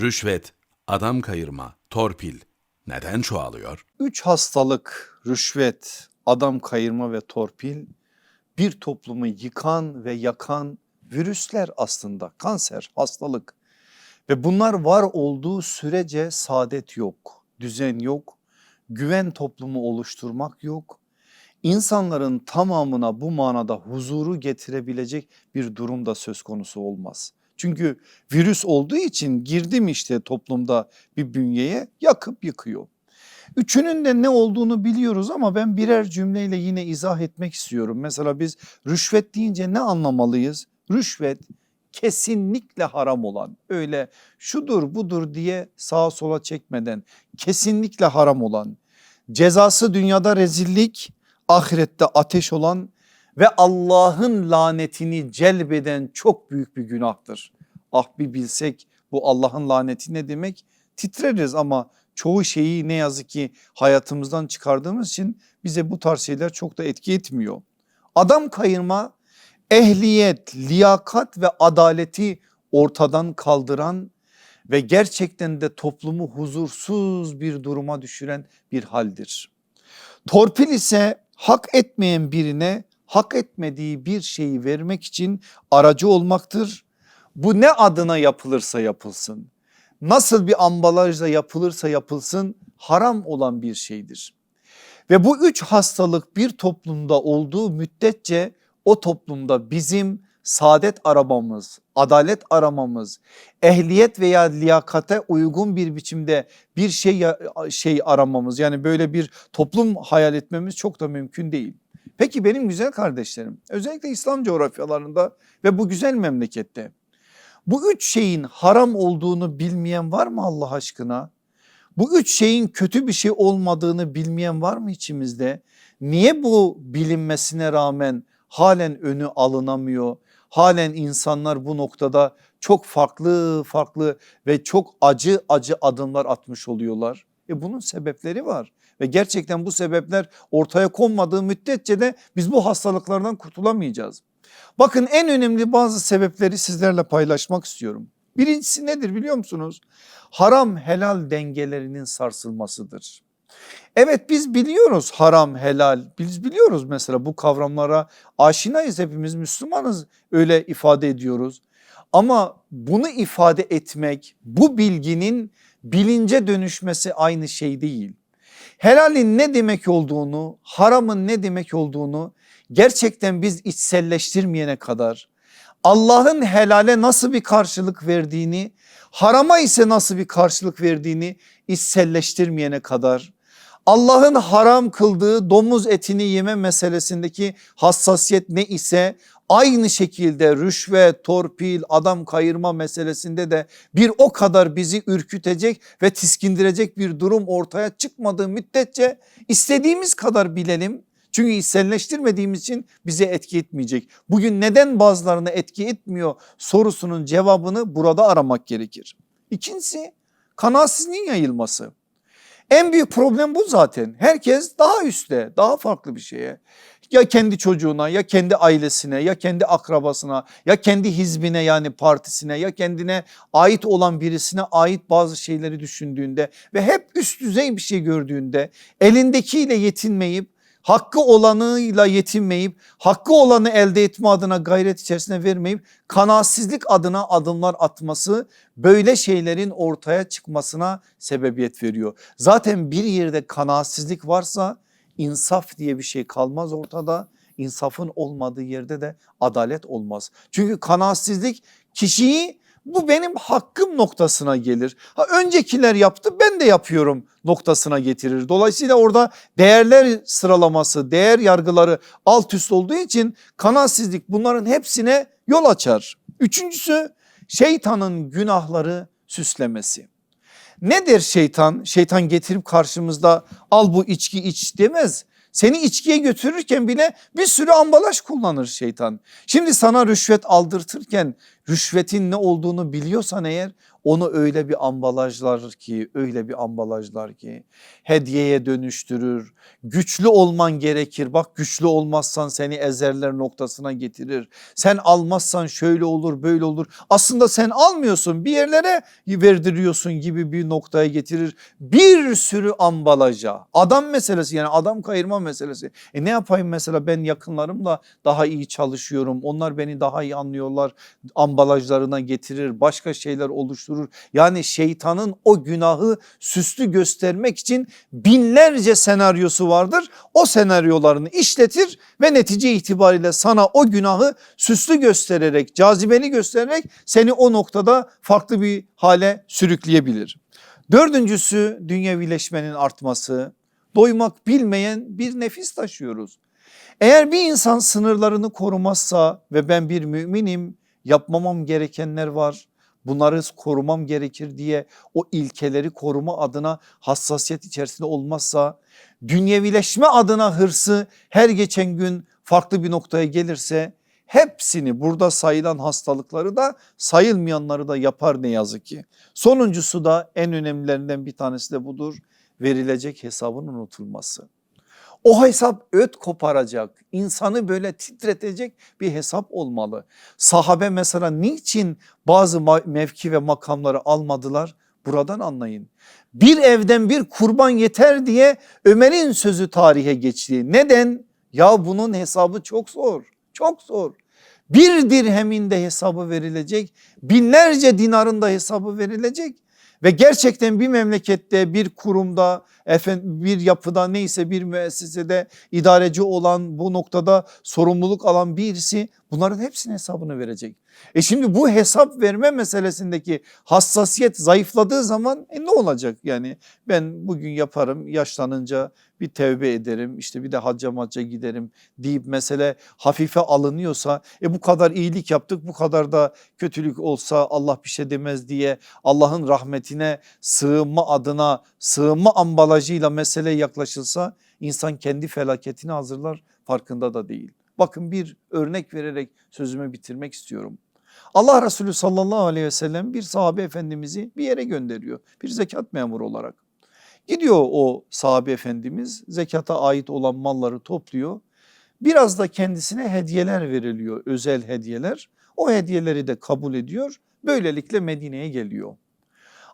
Rüşvet, adam kayırma, torpil neden çoğalıyor? Üç hastalık, rüşvet, adam kayırma ve torpil bir toplumu yıkan ve yakan virüsler aslında kanser, hastalık. Ve bunlar var olduğu sürece saadet yok, düzen yok, güven toplumu oluşturmak yok. İnsanların tamamına bu manada huzuru getirebilecek bir durumda söz konusu olmaz. Çünkü virüs olduğu için girdim işte toplumda bir bünyeye yakıp yıkıyor. Üçünün de ne olduğunu biliyoruz ama ben birer cümleyle yine izah etmek istiyorum. Mesela biz rüşvet deyince ne anlamalıyız? Rüşvet kesinlikle haram olan öyle şudur budur diye sağa sola çekmeden kesinlikle haram olan cezası dünyada rezillik ahirette ateş olan ve Allah'ın lanetini celbeden çok büyük bir günahtır. Ah bir bilsek bu Allah'ın laneti ne demek titreriz ama çoğu şeyi ne yazık ki hayatımızdan çıkardığımız için bize bu tarz şeyler çok da etki etmiyor. Adam kayırma ehliyet, liyakat ve adaleti ortadan kaldıran ve gerçekten de toplumu huzursuz bir duruma düşüren bir haldir. Torpil ise hak etmeyen birine hak etmediği bir şeyi vermek için aracı olmaktır. Bu ne adına yapılırsa yapılsın, nasıl bir ambalajla yapılırsa yapılsın haram olan bir şeydir. Ve bu üç hastalık bir toplumda olduğu müddetçe o toplumda bizim saadet aramamız, adalet aramamız, ehliyet veya liyakate uygun bir biçimde bir şey şey aramamız yani böyle bir toplum hayal etmemiz çok da mümkün değil. Peki benim güzel kardeşlerim özellikle İslam coğrafyalarında ve bu güzel memlekette bu üç şeyin haram olduğunu bilmeyen var mı Allah aşkına? Bu üç şeyin kötü bir şey olmadığını bilmeyen var mı içimizde? Niye bu bilinmesine rağmen halen önü alınamıyor? Halen insanlar bu noktada çok farklı farklı ve çok acı acı adımlar atmış oluyorlar. E bunun sebepleri var ve gerçekten bu sebepler ortaya konmadığı müddetçe de biz bu hastalıklardan kurtulamayacağız. Bakın en önemli bazı sebepleri sizlerle paylaşmak istiyorum. Birincisi nedir biliyor musunuz? Haram helal dengelerinin sarsılmasıdır. Evet biz biliyoruz haram helal biz biliyoruz mesela bu kavramlara aşinayız hepimiz Müslümanız öyle ifade ediyoruz. Ama bunu ifade etmek bu bilginin bilince dönüşmesi aynı şey değil. Helalin ne demek olduğunu haramın ne demek olduğunu gerçekten biz içselleştirmeyene kadar Allah'ın helale nasıl bir karşılık verdiğini harama ise nasıl bir karşılık verdiğini içselleştirmeyene kadar Allah'ın haram kıldığı domuz etini yeme meselesindeki hassasiyet ne ise aynı şekilde rüşvet, torpil, adam kayırma meselesinde de bir o kadar bizi ürkütecek ve tiskindirecek bir durum ortaya çıkmadığı müddetçe istediğimiz kadar bilelim. Çünkü içselleştirmediğimiz için bize etki etmeyecek. Bugün neden bazılarına etki etmiyor sorusunun cevabını burada aramak gerekir. İkincisi kanaatsizliğin yayılması. En büyük problem bu zaten. Herkes daha üstte, daha farklı bir şeye. Ya kendi çocuğuna ya kendi ailesine ya kendi akrabasına ya kendi hizbine yani partisine ya kendine ait olan birisine ait bazı şeyleri düşündüğünde ve hep üst düzey bir şey gördüğünde elindekiyle yetinmeyip hakkı olanıyla yetinmeyip hakkı olanı elde etme adına gayret içerisine vermeyip kanaatsizlik adına adımlar atması böyle şeylerin ortaya çıkmasına sebebiyet veriyor. Zaten bir yerde kanaatsizlik varsa insaf diye bir şey kalmaz ortada. İnsafın olmadığı yerde de adalet olmaz. Çünkü kanaatsizlik kişiyi bu benim hakkım noktasına gelir. Ha, öncekiler yaptı ben de yapıyorum noktasına getirir. Dolayısıyla orada değerler sıralaması, değer yargıları alt üst olduğu için kanaatsizlik bunların hepsine yol açar. Üçüncüsü şeytanın günahları süslemesi. Nedir şeytan? Şeytan getirip karşımızda al bu içki iç demez. Seni içkiye götürürken bile bir sürü ambalaj kullanır şeytan. Şimdi sana rüşvet aldırtırken rüşvetin ne olduğunu biliyorsan eğer onu öyle bir ambalajlar ki öyle bir ambalajlar ki hediyeye dönüştürür. Güçlü olman gerekir bak güçlü olmazsan seni ezerler noktasına getirir. Sen almazsan şöyle olur böyle olur. Aslında sen almıyorsun bir yerlere verdiriyorsun gibi bir noktaya getirir. Bir sürü ambalaja adam meselesi yani adam kayırma meselesi. E ne yapayım mesela ben yakınlarımla daha iyi çalışıyorum. Onlar beni daha iyi anlıyorlar. Ambalajlarına getirir başka şeyler oluşturur. Yani şeytanın o günahı süslü göstermek için binlerce senaryosu vardır. O senaryolarını işletir ve netice itibariyle sana o günahı süslü göstererek, cazibeli göstererek seni o noktada farklı bir hale sürükleyebilir. Dördüncüsü dünyevileşmenin artması. Doymak bilmeyen bir nefis taşıyoruz. Eğer bir insan sınırlarını korumazsa ve ben bir müminim yapmamam gerekenler var. Bunları korumam gerekir diye o ilkeleri koruma adına hassasiyet içerisinde olmazsa dünyevileşme adına hırsı her geçen gün farklı bir noktaya gelirse hepsini burada sayılan hastalıkları da sayılmayanları da yapar ne yazık ki. Sonuncusu da en önemlilerinden bir tanesi de budur verilecek hesabın unutulması. O hesap öt koparacak, insanı böyle titretecek bir hesap olmalı. Sahabe mesela niçin bazı mevki ve makamları almadılar? Buradan anlayın. Bir evden bir kurban yeter diye Ömer'in sözü tarihe geçti. Neden? Ya bunun hesabı çok zor, çok zor. Bir dirhemin de hesabı verilecek, binlerce dinarın da hesabı verilecek. Ve gerçekten bir memlekette bir kurumda efendim bir yapıda neyse bir müessesede idareci olan bu noktada sorumluluk alan birisi bunların hepsinin hesabını verecek. E şimdi bu hesap verme meselesindeki hassasiyet zayıfladığı zaman e ne olacak yani ben bugün yaparım yaşlanınca bir tevbe ederim işte bir de hacca macca giderim deyip mesele hafife alınıyorsa e bu kadar iyilik yaptık bu kadar da kötülük olsa Allah bir şey demez diye Allah'ın rahmetine sığınma adına sığınma ambalajıyla meseleye yaklaşılsa insan kendi felaketini hazırlar farkında da değil. Bakın bir örnek vererek sözümü bitirmek istiyorum. Allah Resulü sallallahu aleyhi ve sellem bir sahabe efendimizi bir yere gönderiyor. Bir zekat memuru olarak. Gidiyor o sahabe efendimiz zekata ait olan malları topluyor. Biraz da kendisine hediyeler veriliyor özel hediyeler. O hediyeleri de kabul ediyor. Böylelikle Medine'ye geliyor.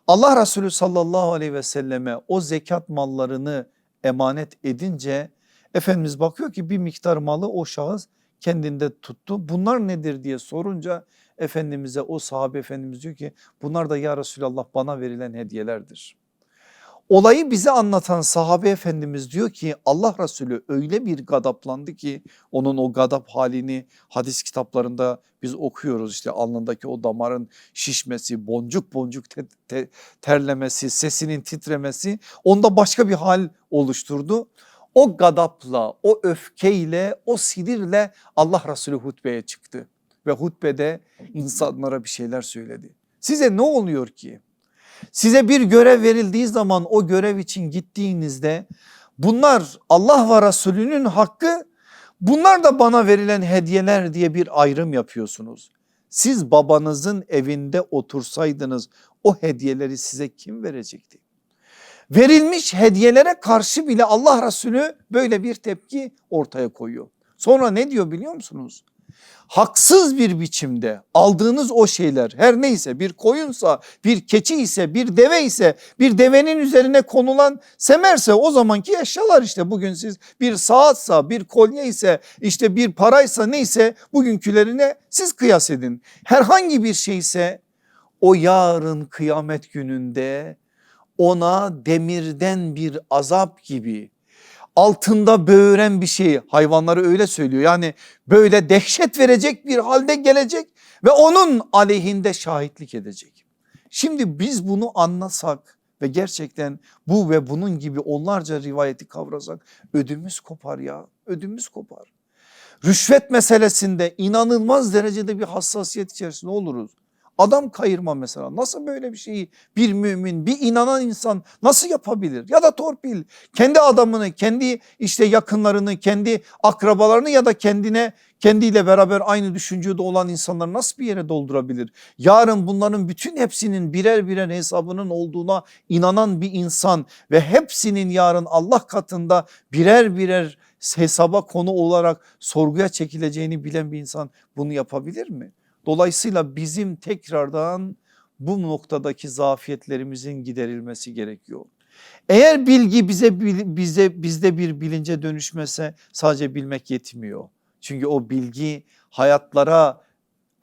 Allah Resulü sallallahu aleyhi ve selleme o zekat mallarını emanet edince Efendimiz bakıyor ki bir miktar malı o şahıs kendinde tuttu. Bunlar nedir diye sorunca Efendimiz'e o sahabe efendimiz diyor ki bunlar da ya Resulallah bana verilen hediyelerdir. Olayı bize anlatan sahabe efendimiz diyor ki Allah Resulü öyle bir gadaplandı ki onun o gadap halini hadis kitaplarında biz okuyoruz işte alnındaki o damarın şişmesi boncuk boncuk te, te, terlemesi sesinin titremesi onda başka bir hal oluşturdu. O gadapla o öfkeyle o sinirle Allah Resulü hutbeye çıktı ve hutbede insanlara bir şeyler söyledi. Size ne oluyor ki? Size bir görev verildiği zaman o görev için gittiğinizde bunlar Allah ve Resulünün hakkı bunlar da bana verilen hediyeler diye bir ayrım yapıyorsunuz. Siz babanızın evinde otursaydınız o hediyeleri size kim verecekti? Verilmiş hediyelere karşı bile Allah Resulü böyle bir tepki ortaya koyuyor. Sonra ne diyor biliyor musunuz? haksız bir biçimde aldığınız o şeyler her neyse bir koyunsa bir keçi ise bir deve ise bir devenin üzerine konulan semerse o zamanki eşyalar işte bugün siz bir saatsa bir kolye ise işte bir paraysa neyse bugünkülerine siz kıyas edin. Herhangi bir şeyse o yarın kıyamet gününde ona demirden bir azap gibi altında böğüren bir şeyi hayvanları öyle söylüyor. Yani böyle dehşet verecek bir halde gelecek ve onun aleyhinde şahitlik edecek. Şimdi biz bunu anlasak ve gerçekten bu ve bunun gibi onlarca rivayeti kavrasak ödümüz kopar ya ödümüz kopar. Rüşvet meselesinde inanılmaz derecede bir hassasiyet içerisinde oluruz. Adam kayırma mesela nasıl böyle bir şeyi bir mümin bir inanan insan nasıl yapabilir? Ya da torpil kendi adamını kendi işte yakınlarını kendi akrabalarını ya da kendine kendiyle beraber aynı düşüncede olan insanları nasıl bir yere doldurabilir? Yarın bunların bütün hepsinin birer birer hesabının olduğuna inanan bir insan ve hepsinin yarın Allah katında birer birer hesaba konu olarak sorguya çekileceğini bilen bir insan bunu yapabilir mi? Dolayısıyla bizim tekrardan bu noktadaki zafiyetlerimizin giderilmesi gerekiyor. Eğer bilgi bize bize bizde bir bilince dönüşmese sadece bilmek yetmiyor. Çünkü o bilgi hayatlara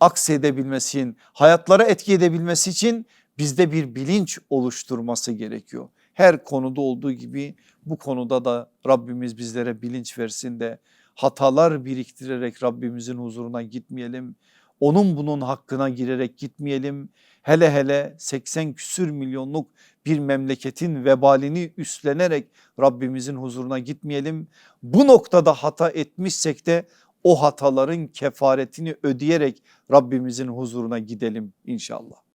aksedebilmesi için, hayatlara etki edebilmesi için bizde bir bilinç oluşturması gerekiyor. Her konuda olduğu gibi bu konuda da Rabbimiz bizlere bilinç versin de hatalar biriktirerek Rabbimizin huzuruna gitmeyelim. Onun bunun hakkına girerek gitmeyelim. Hele hele 80 küsür milyonluk bir memleketin vebalini üstlenerek Rabbimizin huzuruna gitmeyelim. Bu noktada hata etmişsek de o hataların kefaretini ödeyerek Rabbimizin huzuruna gidelim inşallah.